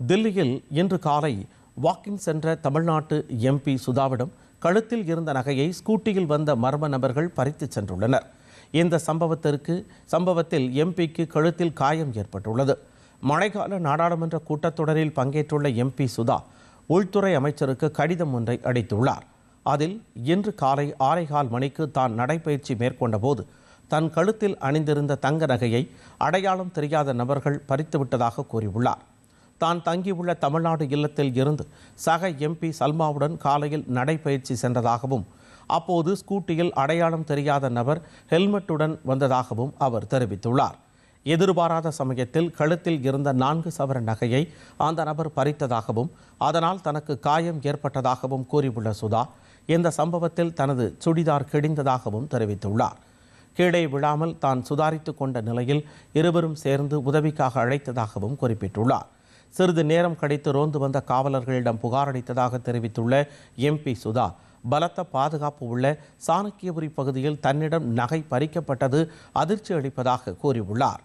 தில்லியில் இன்று காலை வாக்கிங் சென்ற தமிழ்நாட்டு எம்பி சுதாவிடம் கழுத்தில் இருந்த நகையை ஸ்கூட்டியில் வந்த மர்ம நபர்கள் பறித்துச் சென்றுள்ளனர். இந்த சம்பவத்திற்கு சம்பவத்தில் எம்பிக்கு கழுத்தில் காயம் ஏற்பட்டுள்ளது. மழைக்கால நாடாளுமன்ற கூட்டத்தொடரில் பங்கேற்றுள்ள எம்பி சுதா உள்துறை அமைச்சருக்கு கடிதம் ஒன்றை அளித்துள்ளார். அதில் இன்று காலை ஆரைகால் மணிக்கு தான் நடைபயிற்சி மேற்கொண்டபோது தன் கழுத்தில் அணிந்திருந்த தங்க நகையை அடையாளம் தெரியாத நபர்கள் பறித்துவிட்டதாக கூறியுள்ளார். தான் தங்கியுள்ள தமிழ்நாடு இல்லத்தில் இருந்து சக எம்பி சல்மாவுடன் காலையில் நடைபயிற்சி சென்றதாகவும் அப்போது ஸ்கூட்டியில் அடையாளம் தெரியாத நபர் ஹெல்மெட்டுடன் வந்ததாகவும் அவர் தெரிவித்துள்ளார். எதிர்பாராத சமயத்தில் கழுத்தில் இருந்த நான்கு சவர நகையை அந்த நபர் பறித்ததாகவும் அதனால் தனக்கு காயம் ஏற்பட்டதாகவும் கூறியுள்ள சுதா இந்த சம்பவத்தில் தனது சுடிதார் கிழிந்ததாகவும் தெரிவித்துள்ளார். கீழே விழாமல் தான் சுதாரித்து கொண்ட நிலையில் இருவரும் சேர்ந்து உதவிக்காக அழைத்ததாகவும் குறிப்பிட்டுள்ளார். சிறிது நேரம் கழித்து ரோந்து வந்த காவலர்களிடம் புகாரளித்ததாக தெரிவித்துள்ள எம்பி சுதா பலத்த பாதுகாப்பு உள்ள சாணக்கியபுரி பகுதியில் தன்னிடம் நகை பறிக்கப்பட்டது அதிர்ச்சி அளிப்பதாக கூறியுள்ளார்.